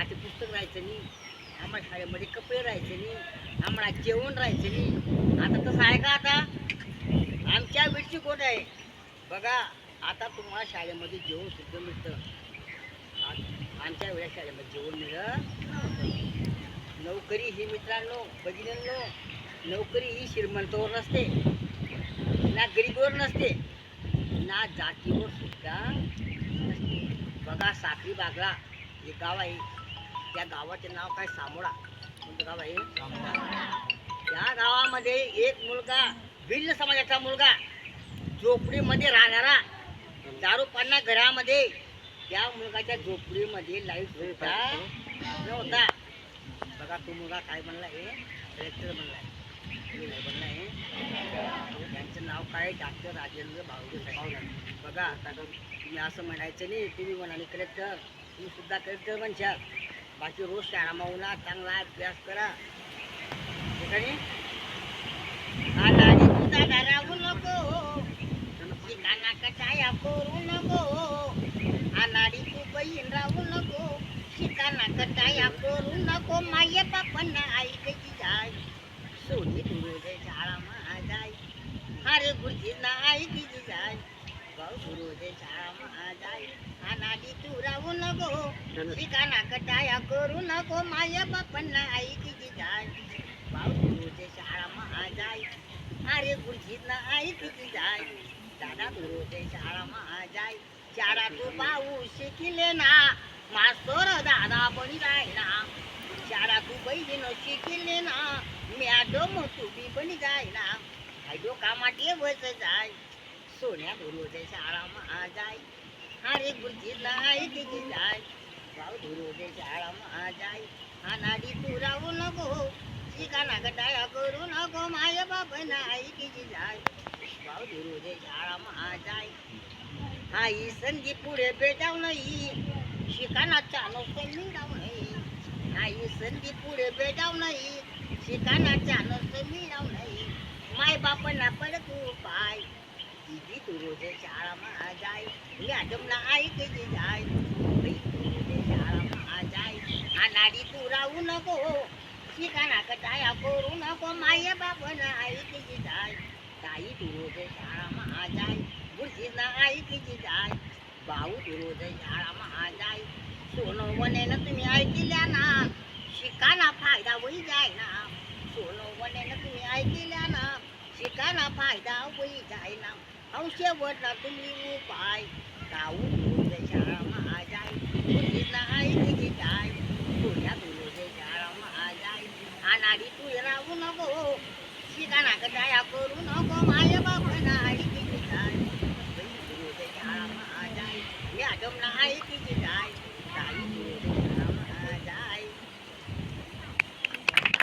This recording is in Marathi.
पाठ्यपुस्तक राहायचं नाही. आम्हाला शाळेमध्ये कपडे राहायचे नाही. आम्हाला जेवण राहायचं नाही. आता तसं आहे का आता? आमच्या वेळची गोट आहे. बघा आता तुम्हाला शाळेमध्ये जेवण सुद्धा मिळतं. आमच्या वेळेस शाळेमध्ये जेवण मिळत नोकरी ही मित्रांनो भगिनींनो नोकरी ही श्रीमंतावर नसते. ना गरीबवर नसते. ना जातीवर सुद्धा नसते. बघा साखरी बागला हे गाव आहे. त्या गावाचे नाव काय? सामोडा. कोणतं गाव आहे त्या गावामध्ये एक मुलगा भिल्ल समाजाचा मुलगा झोपडीमध्ये राहणारा दारू पाना घरामध्ये त्या मुलगाच्या झोपडीमध्ये लाइट सुद्धा नव्हता. बघा तो मुलगा काय म्हणला आहे कलेक्टर नाही म्हणलाय. त्यांचं नाव काय? डॉक्टर राजेंद्र भावगे साहेब. बघा आता तुम्ही असं म्हणायचं नाही तुम्ही म्हणाले कलेक्टर तुम्ही सुद्धा कलेक्टर म्हणशाल बाकी रोज शाळा मावला चांगला अभ्यास करा. ठिकाणी राहू नको. शिकाना कटाया करू नको. अनाडी तू बहीण राहू नको. शिकाना कटाया करू नको. माये बापांना ऐकायची जाय. सोनी गुरुदे शाळा महाजाय हरे गुरुजींना ऐकायची जाय. भाऊ गुरुदे शाळा महाजाय तू राहू नको. शिकाना कटाया करू नको. माया बापांना ऐकायची जाय. भाऊ गुरुदे शाळा महाजाय अरे गुरुजींना ऐकायची जाय. दादा गुरुदे शाळा महाजाय शाळा तू भाऊ शिकिले ना. मास्तर दादा बनी जाय ना. शाळा तू बहीण शिकिले ना. मॅडम तू बी बनी जाय ना. हायडो कामाटे बस जाय. सोन्या गुरुदे शाळा महाजाय अरे गुरुजींना ऐकायची जाय. भाऊ दे जाळा महाजाय. अनाडी तू राहू नको. शिकाना गटाया करू नको. माय बाबांना ऐकायची जाय. भाऊ दे जाळा महाजाय. हा ही संधी पुढे भेटाव नाही. शिकाना चालव मिळाव नाही. हा ही संधी पुढे भेटाव नाही. शिकाना चालव मिळाव नाही. माय बापांना पडतो. पाय दिदी गुरुदे शाळा महाजाय मॅडमला ऐकायची जाय बाई गुरुदे शाळा महाजाय अनाडी तू राहू नको। शिकाना कटाया करू नको माय बापांना ऐकायची जाय ताई गुरुदे शाळा महाजाय गुरुजींना ऐकायची जाय भाऊ गुरुदे शाळा महाजाय सोनं वनेनं तुम्ही ऐकल्या ना। शिकाना ಅವಶ್ಯ ಒಟ್ಟು ನಾ ನೀವು ಬಾಯ್ ತಾವು ಶಾರಮ್ಮ ಆಜಾಯ್ ಕುಂದಿಲ್ಲ ಐದು ಜಾಯ್ ಕುಡಿಯ ತುಳುದೆ ಶಾರಮ್ಮ ಆಜಾಯ್ ಆ ನಾಡಿ ತುಯರಾವು ನಗೋ ಸೀತಾ ನಾಗ ಜಾಯ ಕೋರು ನಗೋ ಮಾಯ ಬಾಬು ನಾ ಐದು ಜಾಯ್ ಕುಂದಿಲ್ಲ ಐದು ಜಾಯ್ ಯಾಜಮ್ ನಾ ಐದು ಜಾಯ್ ತಾಯಿ